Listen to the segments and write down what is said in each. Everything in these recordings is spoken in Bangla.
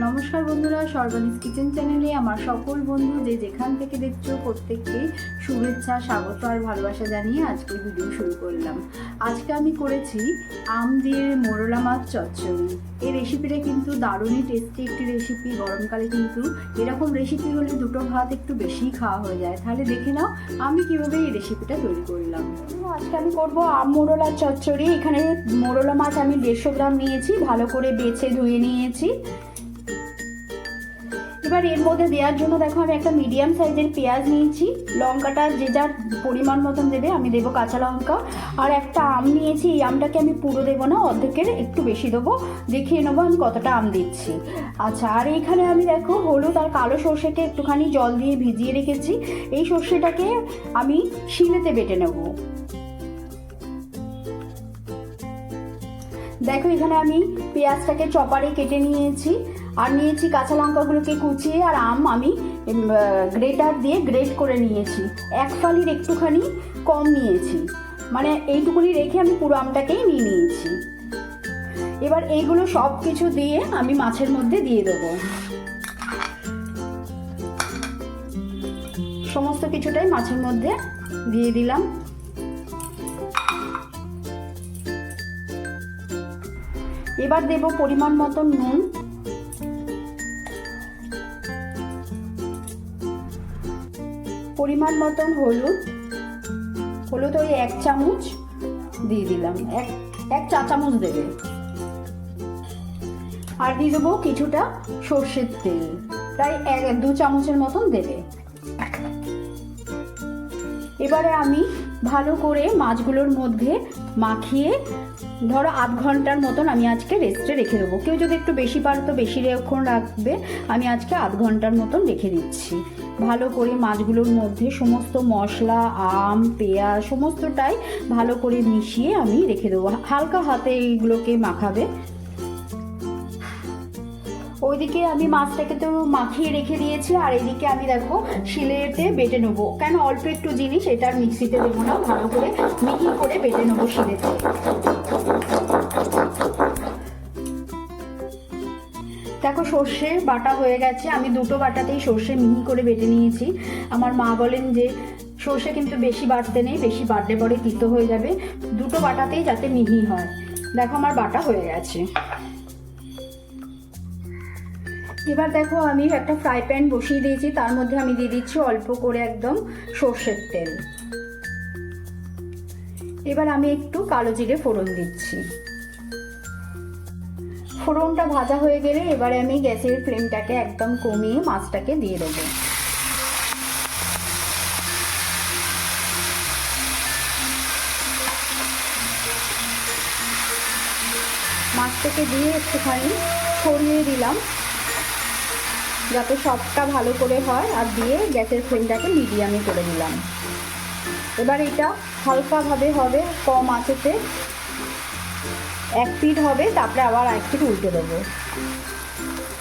নমস্কার বন্ধুরা, সর্বানিস কিচেন চ্যানেলে আমার সকল বন্ধু যে যেখান থেকে দেখছ প্রত্যেককে শুভেচ্ছা, স্বাগত আর ভালোবাসা জানিয়ে আজকে ভিডিও শুরু করলাম। আজকে আমি করেছি আম দিয়ে মোরলা মাছ চচ্চড়ি। এই রেসিপিটা কিন্তু দারুণই টেস্টি একটি রেসিপি গরমকালে কিন্তু এরকম রেসিপি হলে দুটো ভাত একটু বেশিই খাওয়া হয়ে যায়। তাহলে দেখে নাও আমি কীভাবে এই রেসিপিটা তৈরি করলাম। আজকে আমি করব আম, মোরলা, চচ্চড়ি। এখানে মোরলা মাছ আমি দেড়শো গ্রাম নিয়েছি। ভালো করে বেছে ধুয়ে নিয়েছি। এবার এর মধ্যে দেওয়ার জন্য দেখো আমি একটা মিডিয়াম সাইজের পেঁয়াজ নিয়েছি। লঙ্কাটা যে যার পরিমাণ মতন দেবে, আমি দেবো কাঁচা লঙ্কা। আর একটা আম নিয়েছি, এই আমটাকে আমি পুরো দেবো না, অর্ধেকের একটু বেশি দেবো। দেখিয়ে নেব আমি কতটা আম দিচ্ছি। আচ্ছা আর এইখানে আমি দেখো হলুদ আর কালো সর্ষেকে একটুখানি জল দিয়ে ভিজিয়ে রেখেছি। এই সর্ষেটাকে আমি শিলেতে বেটে নেব। দেখো এখানে আমি পেঁয়াজটাকে চপারে কেটে নিয়েছি। আর নিয়েছি কাঁচা লঙ্কাগুলোকে কুচিয়ে আর আম আমি গ্রেটার দিয়ে গ্রেট করে নিয়েছি। এক ফালির একটুখানি কম নিয়েছি। মানে এইটুকুনি রেখে আমি পুরো আমটাকেই নিয়ে নিয়েছি। এবার এইগুলো সব কিছু দিয়ে আমি মাছের মধ্যে দিয়ে দেবো। সমস্ত কিছুটাই মাছের মধ্যে দিয়ে দিলাম। এবার দেব পরিমাণ মতন নুন। পরিমাণ মতন হলুদ। হলুদ ওই এক চামচ দিয়ে দিলাম। এক এক চা চামচ দেবে। আর দিয়ে দেবো কিছুটা সর্ষের তেল। প্রায় এক দু চামচের মতন দেবে। এবারে আমি ভালো করে মাছগুলোর মধ্যে মাখিয়ে, ধরো আধ ঘণ্টার মতন আমি আজকে রেস্টে রেখে দেবো। কেউ যদি একটু বেশি পারে তো বেশি রেক্ষণ রাখবে। আমি আজকে আধ ঘণ্টার মতন রেখে দিচ্ছি। ভালো করে মাছগুলোর মধ্যে সমস্ত মশলা, আম, পেঁয়াজ, সমস্তটাই ভালো করে মিশিয়ে আমি রেখে দেবো। হালকা হাতে এইগুলোকে মাখাবে। ওইদিকে আমি মাছটাকে তো মাখিয়ে রেখে দিয়েছি, আর এদিকে আমি দেখো শিলেতে বেটে নেব। কেন? অল্প একটু জিনিস, এটা মিক্সিতে দেবো না, ভালো করে মিহি করে বেটে নেব শিলেতে। দেখো সর্ষে বাটা হয়ে গেছে, আমি দুটো বাটাতেই সর্ষে মিহি করে বেটে নিয়েছি। আমার মা বলেন যে, সর্ষে কিন্তু বেশি বাটতে নেই, বেশি বাটলে পরে তিতো হয়ে যাবে। দুটো বাটাতেই যাতে মিহি হয়। দেখো আমার বাটা হয়ে গেছে। এবার দেখো আমি একটা ফ্রাই প্যান বসিয়ে দিয়েছি, তার মধ্যে আমি দিয়ে দিচ্ছি অল্প করে একদম সর্ষের তেল। এবার আমি একটু কালো জিরে ফোড়ন দিচ্ছি। ফোড়নটা ভাজা হয়ে গেলে এবারে আমি গ্যাসের ফ্লেমটাকে একদম কমিয়ে মাছটাকে দিয়ে দেবো। মাছটাকে দিয়ে একটুখানি ছড়িয়ে দিলাম। যাতে সবটা ভালো করে হয় আর দিয়ে গ্যাসের ফ্লেমটাকে মিডিয়ামে করে দিলাম এবার এটা হালকাভাবে হবে, কম আঁচেতে। এক পিঠ হবে, তারপরে আবার এক পিঠ উল্টে দেবো।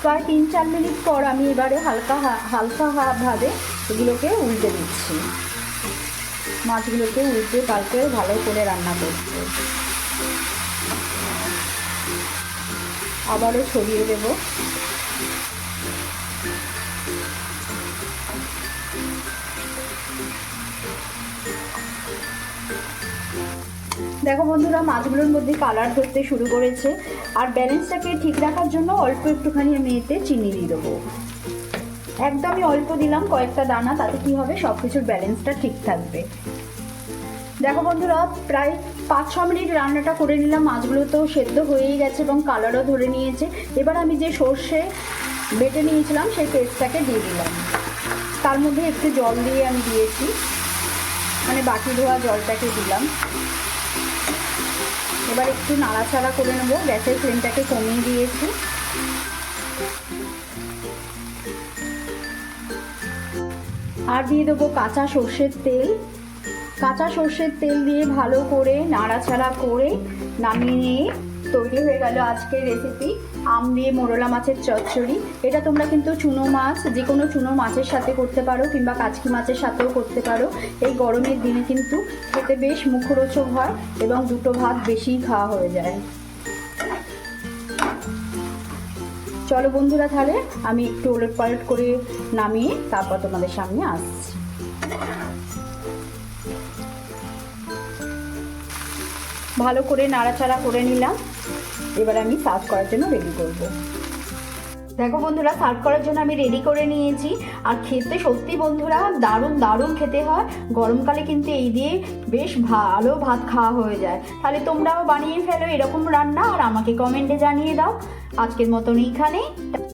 প্রায় তিন চার মিনিট পর আমি এবারে হালকা হালকা ভাবে এগুলোকে উল্টে দিচ্ছি। মাছগুলোকে উল্টে পাল্টে ভালো করে রান্না করছি। আবারও ছড়িয়ে দেবো। দেখো বন্ধুরা, মাছগুলোর মধ্যে কালার ধরতে শুরু করেছে। আর ব্যালেন্সটাকে ঠিক রাখার জন্য অল্প একটুখানি আমি এতে চিনি দিয়ে দেবো। একদমই অল্প দিলাম কয়েকটা দানা, তাতে কি হবে? সব কিছুর ব্যালেন্সটা ঠিক থাকবে। দেখো বন্ধুরা, প্রায় পাঁচ, ছ মিনিট রান্নাটা করে নিলাম। মাছগুলো তো সেদ্ধ হয়েই গেছে এবং কালারও ধরে নিয়েছে। এবার আমি যে সর্ষে বেটে নিয়েছিলাম, সেই পেস্টটাকে দিয়ে দিলাম। তার মধ্যে একটু জল দিয়ে আমি দিয়েছি। মানে বাটি ধোয়া জলটাকে দিলাম। এবার একটু নাড়াচাড়া করে নেব। গ্যাসের ফ্লেমটাকে কমিয়ে দিয়েছি। আর দিয়ে দেবো কাঁচা সর্ষের তেল। কাঁচা সর্ষের তেল দিয়ে ভালো করে নাড়াচাড়া করে নামিয়ে নিয়ে তৈরি হয়ে গেল আজকের রেসিপি আম দিয়ে মোরলা মাছের চচ্চড়ি। এটা তোমরা কিন্তু চুনো মাছ যে কোনো চুনো মাছের সাথে করতে পারো কিংবা কাচকি মাছের সাথেও করতে পারো। এই গরমের দিনে কিন্তু খেতে বেশ মুখরোচক হয় এবং দুটো ভাত বেশিই খাওয়া হয়ে যায়। চলো বন্ধুরা, তাহলে আমি একটু ওলট পালট করে নামিয়ে তারপর তোমাদের সামনে আসছি। ভালো করে নাড়াচাড়া করে নিলাম। এবার আমি সার্ভ করার জন্য রেডি করব। দেখো বন্ধুরা সার্ভ করার জন্য আমি রেডি করে নিয়েছি। আর খেতে সত্যি বন্ধুরা, দারুণ দারুণ খেতে হয়। গরমকালে কিন্তু এই দিয়ে বেশ ভালো ভাত খাওয়া হয়ে যায়। তাহলে তোমরাও বানিয়ে ফেলো এরকম রান্না, আর আমাকে কমেন্টে জানিয়ে দাও। আজকের মতন এইখানেই